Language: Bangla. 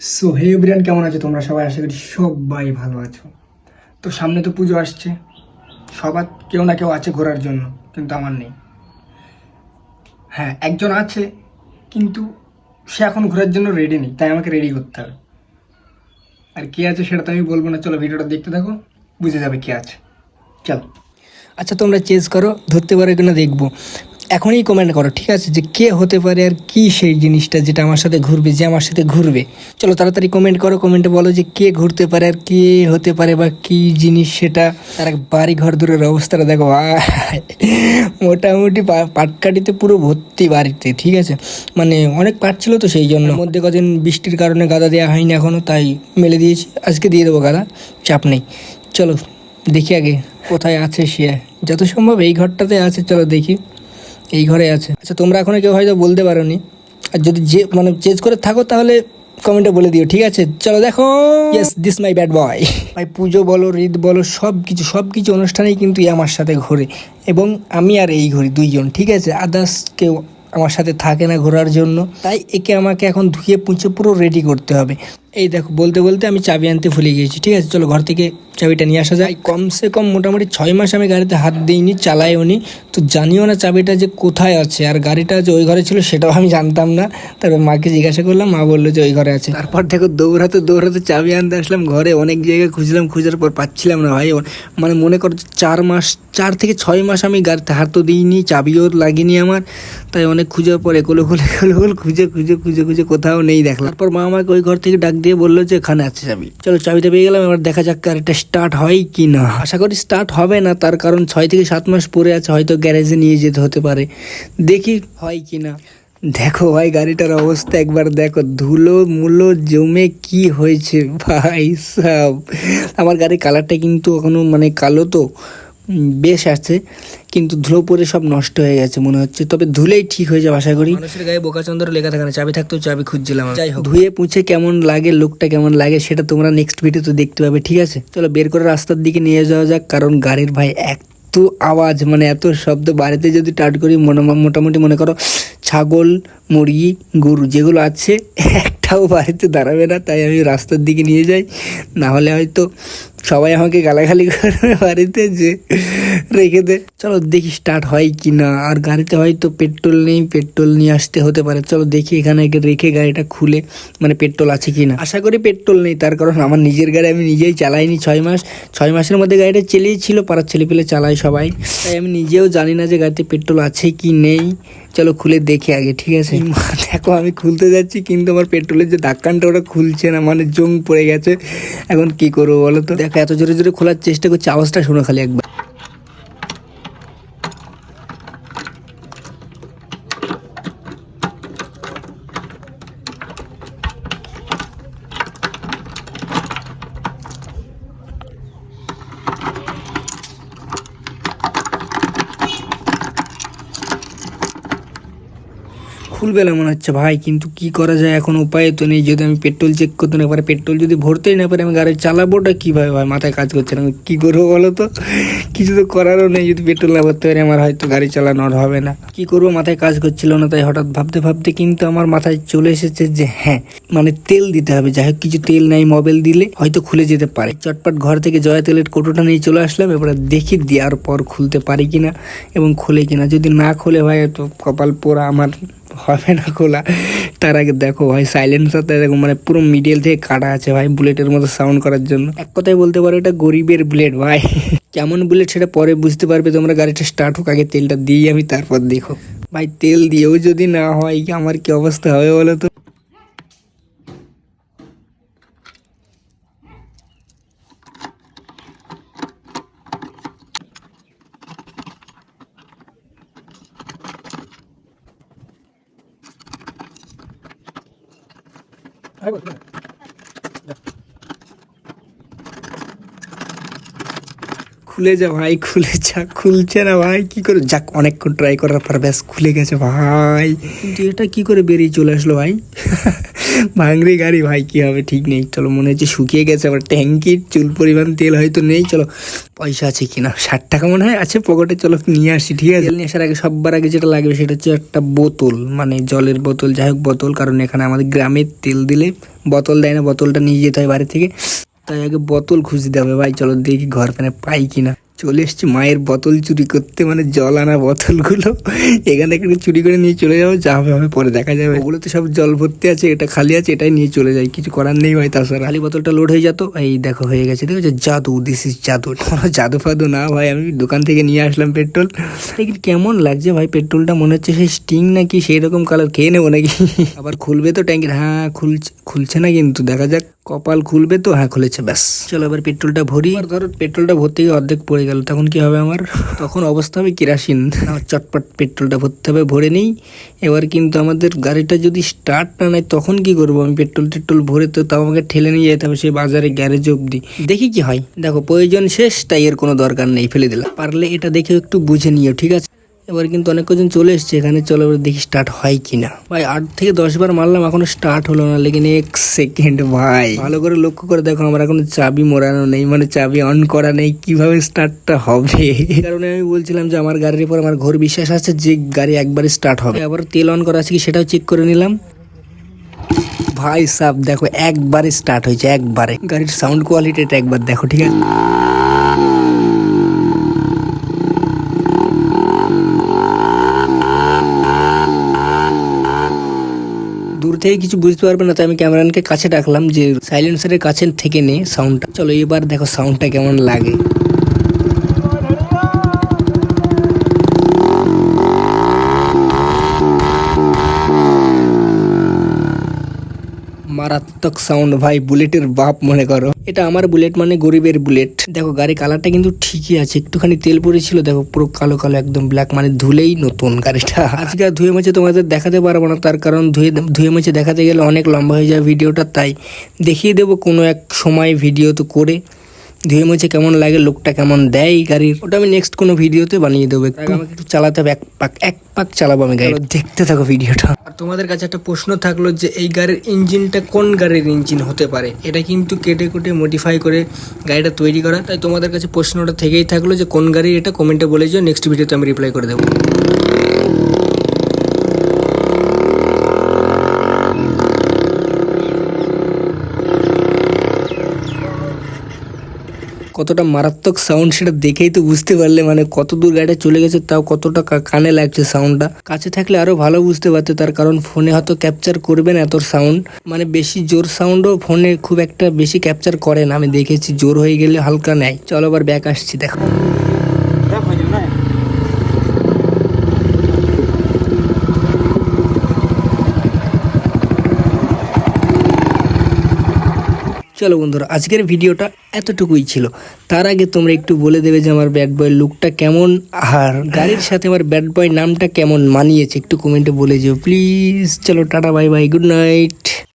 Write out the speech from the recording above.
সো হে এভরিয়ান কেমন আছো? তোমরা সবাই আশা করি সবাই ভালো আছো। তো সামনে তো পুজো আসছে। সবার কেউ না কেউ আছে ঘোরার জন্য, কিন্তু আমার নেই। হ্যাঁ একজন আছে, কিন্তু সে এখন ঘোরার জন্য রেডি নেই, তাই আমাকে রেডি করতে হবে। আর কে আছে সেটা তো আমি বলব না, চলো ভিডিওটা দেখতে থাকো, বুঝে যাবে কে আছে। চলো। আচ্ছা তোমরা চেস করো, ধরতে পারো কিনা দেখব। এখনই কমেন্ট করো, ঠিক আছে? যে কে হতে পারে আর কি সেই জিনিসটা যেটা আমার সাথে ঘুরবে, যে আমার সাথে ঘুরবে। চলো তাড়াতাড়ি কমেন্ট করো কমেন্টে বলো যে কে ঘুরতে পারে আর কে হতে পারে বা কি জিনিস সেটা। তার বাড়ি ঘর দূরের অবস্থাটা দেখো! মোটামুটি পা- পাটকাঠিতে পুরো ভর্তি বাড়িতে, ঠিক আছে? মানে অনেক পাট ছিল তো সেই জন্য। মধ্যে কদিন বৃষ্টির কারণে গাদা দেওয়া হয়নি এখনও তাই মেলে দিয়েছি। আজকে দিয়ে দেবো গাদা, চাপ নেই। চলো, দেখি আগে কোথায় আছে সে। যত সম্ভব এই ঘরটাতে আছে, চলো দেখি। এই ঘরে আছে। আচ্ছা তোমরা এখনও কেউ হয়তো বলতে পারোনি। আর যদি যে মানে চেঞ্জ করে থাকো, তাহলে কমেন্টে বলে দিও, ঠিক আছে? চলো দেখো। Yes this my bad boy ভাই, পুজো বলো, ঈদ বলো সব কিছু সব কিছু অনুষ্ঠানেই কিন্তু আমার সাথে ঘোরে। এবং আমি আর এই ঘুরি দুইজন, ঠিক আছে? আদার্স কেউ আমার সাথে থাকে না ঘোরার জন্য। তাই একে আমাকে এখন ধুয়ে পুঁছে পুরো রেডি করতে হবে। এই দেখো, বলতে বলতে আমি চাবি আনতে ভুলে গিয়েছি, ঠিক আছে? চলো ঘর থেকে চাবিটা নিয়ে আসা যায় কমসে কম মোটামুটি ছয় মাস আমি গাড়িতে হাত দিইনি, চালাইও নি। তো জানিও না চাবিটা যে কোথায় আছে, আর গাড়িটা যে ওই ঘরে ছিল সেটাও আমি জানতাম না। তারপর মাকে জিজ্ঞাসা করলাম, মা বলল যে ওই ঘরে আছে। তারপর দেখো, দৌড়াতে দৌড়াতে চাবি আনতে আসলাম ঘরে, অনেক জায়গায় খুঁজলাম, খুঁজার পর পাচ্ছিলাম না ভাই। মানে মনে করো চার মাস, চার থেকে ছয় মাস আমি গাড়িতে হাত তো দিইনি, চাবিও লাগিনি আমার। তাই অনেক খুঁজার পর এগুলো খুলে খুঁজে খুঁজে খুঁজে খুঁজে কোথাও নেই দেখলাম। তারপর মা আমাকে ওই ঘর থেকে ডাক দিয়ে বলল যে এখানে আছে চাবি চলো চাবিটা পেয়ে গেলাম, এবার দেখা যাক গাড়িটা স্টার্ট হয় কি না আশা করি স্টার্ট হবে না, তার কারণ ছয় থেকে সাত মাস পরে আছে, হয়তো গ্যারেজে নিয়ে যেতে হতে পারে। দেখি হয় কি না দেখো ভাই, গাড়িটার অবস্থা একবার দেখো, ধুলো, মুলো, জমে কি হয়েছে ভাই সব। আমার গাড়ির কালারটা কিন্তু এখনও মানে কালো তো। বেশ আছে কিন্তু ধুলো পরে সব নষ্ট হয়ে গেছে মনে হচ্ছে। তবে ধুলেই ঠিক হয়ে যাবে আশা করি। মানুষের গায়ে বোকাচন্দ্র লেখা থাকে না চাবি থাকতেও চাবি খুঁজছিলাম যাই হোক। ধুয়ে পুছে কেমন লাগে লোকটা কেমন লাগে সেটা তোমরা নেক্সট ভিডিওতে দেখতে পাবে ঠিক আছে? চলো বের করে রাস্তার দিকে নিয়ে যাওয়া যাক কারণ গাড়ির ভাই এক এত আওয়াজ মানে এত শব্দ বাড়িতে যদি টাট করি মনে- মোটামুটি মনে করো ছাগল মুরগি গরু যেগুলো আছে একটাও বাড়িতে দাঁড়াবে না তাই আমি রাস্তার দিকে নিয়ে যাই। না হলে হয়তো সবাই আমাকে গালাগালি করবে বাড়িতে যে রেখে দে। চলো দেখি স্টার্ট হয় কি না আর গাড়িতে হয়তো পেট্রোল নেই পেট্রোল নিয়ে আসতে হতে পারে। চলো দেখি এখানে রেখে গাড়িটা খুলে মানে পেট্রোল আছে কি না আশা করি পেট্রোল নেই তার কারণ আমার নিজের গাড়ি আমি নিজেই চালাইনি ছয় মাস। ছয় মাসের মধ্যে গাড়িটা চালিয়েছিল পাড়ার ছেলেপেলে চালাই সবাই। তাই আমি নিজেও জানি না যে গাড়িতে পেট্রোল আছে কি নেই। চলো খুলে দেখি আগে ঠিক আছে? দেখো আমি খুলতে যাচ্ছি কিন্তু আমার পেট্রোলের যে ঢাক্কানটা ওটা খুলছে না মানে জং পড়ে গেছে। এখন কি করব বলো তো? দেখো এত জোরে জোরে খোলার চেষ্টা করছি আওয়াজটা শোনো খালি একবার। খুলবে মনে হচ্ছে, ভাই, কিন্তু কি করা যায়? এখন উপায় তো নেই। যদি আমি পেট্রোল চেক করতে না পারি, পেট্রোল যদি ভরতেই না পারি, আমি গাড়ি চালাবোটা কীভাবে? ভাই, মাথায় কাজ করছে না। আমি কী করব বলো তো? কিছু তো করারও নেই। যদি পেট্রোল না ভরতে পারি, আমার হয়তো গাড়ি চালানোর হবে না। কি করব? মাথায় কাজ করছিল না, তাই হঠাৎ ভাবতে ভাবতে কিন্তু আমার মাথায় চলে এসেছে যে হ্যাঁ মানে তেল দিতে হবে। যাই হোক, কিছু তেল নাই, মোবাইল দিলে হয়তো খুলে যেতে পারে। চটপট ঘর থেকে জয়া তেলের কোটোটা নিয়ে চলে আসলাম। এবারে দেখি দেওয়ার পর খুলতে পারি কিনা এবং খুলে কিনা। যদি না খুলে, ভাই তো কপাল পোড়া আমার হবে না খোলা। তার আগে দেখো ভাই সাইলেন্সারটা দেখো মানে পুরো মিডিয়াল থেকে কাটা আছে ভাই বুলেটের মতো সাউন্ড করার জন্য। এক কথায় বলতে পারো, এটা গরিবের বুলেট ভাই। কেমন বুলেট সেটা পরে বুঝতে পারবে, তোমরা গাড়িটা স্টার্ট হোক, আগে তেলটা দিই আমি তারপর দেখো। ভাই, তেল দিয়েও যদি না হয়, আমার কি অবস্থা হবে বলো তো? look. look. খুলে যা ভাই খুলে যা খুলছে না ভাই কি করে? যাক অনেকক্ষণ ট্রাই করার পর ব্যাস খুলে গেছে ভাই। কিন্তু এটা কি করে বেরিয়ে চলে আসলো ভাই? ভাঙরি গাড়ি ভাই কি হবে? ঠিক নেই চলো মনে হচ্ছে শুকিয়ে গেছে আবার ট্যাঙ্কির চুল পরিমাণ তেল হয়তো নেই চলো। পয়সা আছে কিনা? ষাট টাকা মনে হয় আছে পকেটে চলো নিয়ে আসি ঠিক আছে? তেল নিয়ে আসার আগে সববার আগে যেটা লাগবে সেটা হচ্ছে একটা বোতল মানে জলের বোতল যাই হোক বোতল কারণ এখানে আমাদের গ্রামের তেল দিলে বোতল দেয় না বোতলটা নিয়ে যেতে হয় বাড়ি থেকে। তাই আগে বোতল খুঁজতে হবে। ভাই, চলো দেখি ঘর ফেনে পাই কিনা। চলে এসছি মায়ের বোতল চুরি করতে মানে জল আনা বোতলগুলো। এখান থেকে চুরি করে নিয়ে চলে যাব, যা হবে হবে, পরে দেখা যাবে। ওগুলো তো সব জল ভর্তি আছে, এটা খালি আছে, এটাই নিয়ে চলে যায় কিছু করার নেই ভাই তাছাড়া। খালি বোতলটা লোড হয়ে যেত, এই দেখো হয়ে গেছে দেখো জাদু দিস ইজ জাদু। কোনো জাদু ফাদু না ভাই, আমি দোকান থেকে নিয়ে আসলাম পেট্রোল। দেখি কেমন লাগছে ভাই পেট্রোলটা, মনে হচ্ছে সেই স্টিং নাকি সেই রকম কালার খেয়ে নেব নাকি? আবার খুলবে তো ট্যাঙ্কির হ্যাঁ খুলছে খুলছে না কিন্তু, দেখা যাক। কপাল খুলবে তো? হ্যাঁ খুলেছে ব্যাস। চলো এবার পেট্রোলটা ভরি। আর ধরো পেট্রোলটা ভর্তি গিয়ে অর্ধেক পড়ে গেল। তখন কি হবে আমার? তখন অবস্থা হবে কিরাসিন। চটপট পেট্রোলটা ভরতে হবে ভরে নেই। এবার কিন্তু আমাদের গাড়িটা যদি স্টার্ট না নেয় তখন কি করব? আমি পেট্রোল টেট্রোল ভরে তো তাও আমাকে ঠেলে নিয়ে যেতে হবে সেই বাজারে গ্যারেজ অব্দি দেখি কি হয়। দেখো প্রয়োজন শেষ তাই এর কোনো দরকার নেই ফেলে দিলাম। পারলে এটা দেখে একটু বুঝে নিও ঠিক আছে? এবার কিন্তু অনেক কজন চলে এসছে, এখানে চলো এবার দেখি স্টার্ট হয় কিনা। ভাই, আট থেকে দশ বার মারলাম, এখনও স্টার্ট হলো না, লেকিন এক সেকেন্ড ভাই। ভালো করে লক্ষ্য করে দেখো, আমার এখনও চাবি মোড়ানো নেই মানে চাবি অন করা নেই, কীভাবে স্টার্টটা হবে? কারণে আমি বলছিলাম যে আমার গাড়ির উপর আমার ঘোর বিশ্বাস আছে যে গাড়ি একবারে স্টার্ট হবে। আবার তেল অন করা আছে কি সেটাও চেক করে নিলাম। ভাই সাব, দেখো একবারে স্টার্ট হয়েছে, একবারে। গাড়ির সাউন্ড কোয়ালিটিটা একবার দেখো, ঠিক আছে? থেকে কিছু বুঝতে পারবে না, তাই আমি ক্যামেরানকে কাছে ডাকলাম যে সাইলেন্সারের কাছে থেকে নে সাউন্ডটা চলো এবার দেখো সাউন্ডটা কেমন লাগে। মারাত্মক সাউন্ড ভাই, বুলেটের বাপ মনে করো। এটা আমার বুলেট মানে গরিবের বুলেট। দেখো গাড়ি কালারটা কিন্তু ঠিকই আছে। একটুখানি তেল পড়েছিল, দেখো, পুরো কালো কালো, একদম ব্ল্যাক মানে ধুলেই নতুন গাড়িটা। আজকে আর ধুয়ে মাছে তোমাদের দেখাতে পারব না, তার কারণ ধুয়ে ধুয়ে মাছে দেখাতে গেলে অনেক লম্বা হয়ে যায় ভিডিওটা, তাই দেখিয়ে দেবো কোনো এক সময় ভিডিও তো করে। ধুয়ে মুছে কেমন লাগে লোকটা কেমন দেয় এই গাড়ির? ওটা আমি নেক্সট কোনো ভিডিওতে বানিয়ে দেবো। একটু আমাকে একটু চালাতে হবে এক পাক এক পাক চালাবো আমি গাড়ি দেখতে থাকো ভিডিওটা। আর তোমাদের কাছে একটা প্রশ্ন থাকল যে এই গাড়ির ইঞ্জিনটা কোন গাড়ির ইঞ্জিন হতে পারে? এটা কিন্তু কেটে কুটে মডিফাই করে গাড়িটা তৈরি করা। তাই তোমাদের কাছে প্রশ্নটা থেকেই থাকল যে কোন গাড়ির এটা কমেন্টে বলে যাও নেক্সট ভিডিওতে আমি রিপ্লাই করে দেবো। কতটা মারাত্মক সাউন্ড সেটা দেখেই তো বুঝতে পারলে মানে কত দূর গাড়িটা চলে গেছে তাও কতটা কানে লাগছে সাউন্ডটা কাছে থাকলে আরও ভালো বুঝতে পারতে তার কারণ ফোনে হয়তো ক্যাপচার করবে না এত সাউন্ড মানে বেশি জোর সাউন্ডও ফোনে খুব একটা বেশি ক্যাপচার করে না, আমি দেখেছি, জোর হয়ে গেলে হালকা নেয়। চলো আবার ব্যাক আসছি, দেখো। চলো বন্ধুরা, আজকের ভিডিওটা এতটুকুই ছিল। তার আগে তোমরা একটু বলে দেবে যে আমার ব্যাড বয় লুকটা কেমন, আর গাড়ির সাথে আমার ব্যাড বয় নামটা কেমন মানিয়েছে, একটু কমেন্টে বলে যেও। প্লিজ চলো, tata bye bye good night